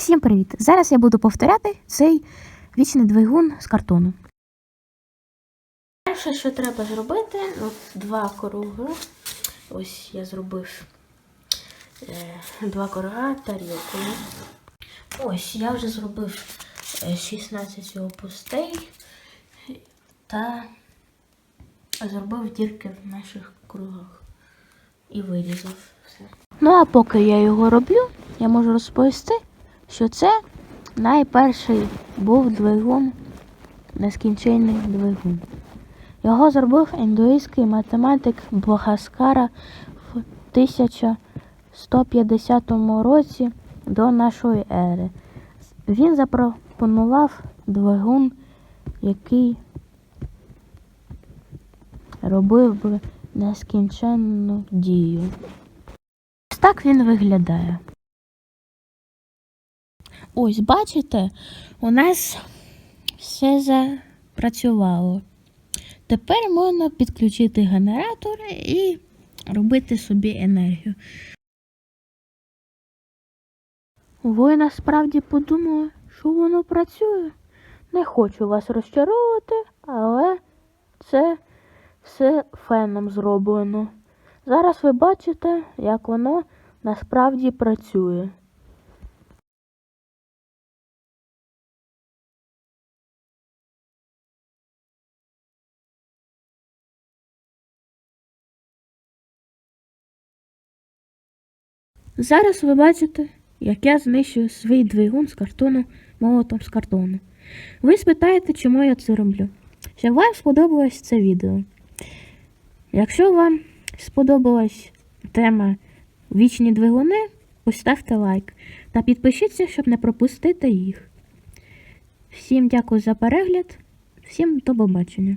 Всім привіт! Зараз я буду повторяти цей вічний двигун з картону. Перше, що треба зробити, от два круги. Ось я зробив е, два круга тарілкою. Ось я вже зробив е, 16 його пустей та зробив дірки в наших кругах і вирізав все. Ну а поки я його роблю, я можу розповісти, що це найперший був двигун, нескінченний двигун. Його зробив індуїзький математик Бохаскара в 1150 році до нашої ери. Він запропонував двигун, який робив би нескінченну дію. Ось так він виглядає. Ось, бачите, у нас все запрацювало. Тепер можна підключити генератор і робити собі енергію. Ви насправді подумали, що воно працює. Не хочу вас розчаровувати, але це все феном зроблено. Зараз ви бачите, як воно насправді працює. Зараз ви бачите, як я знищую свій двигун з картону молотом з картону. Ви спитаєте, чому я це роблю. Щоб вам сподобалось це відео. Якщо вам сподобалась тема вічні двигуни, поставте лайк та підпишіться, щоб не пропустити їх. Всім дякую за перегляд, всім до побачення.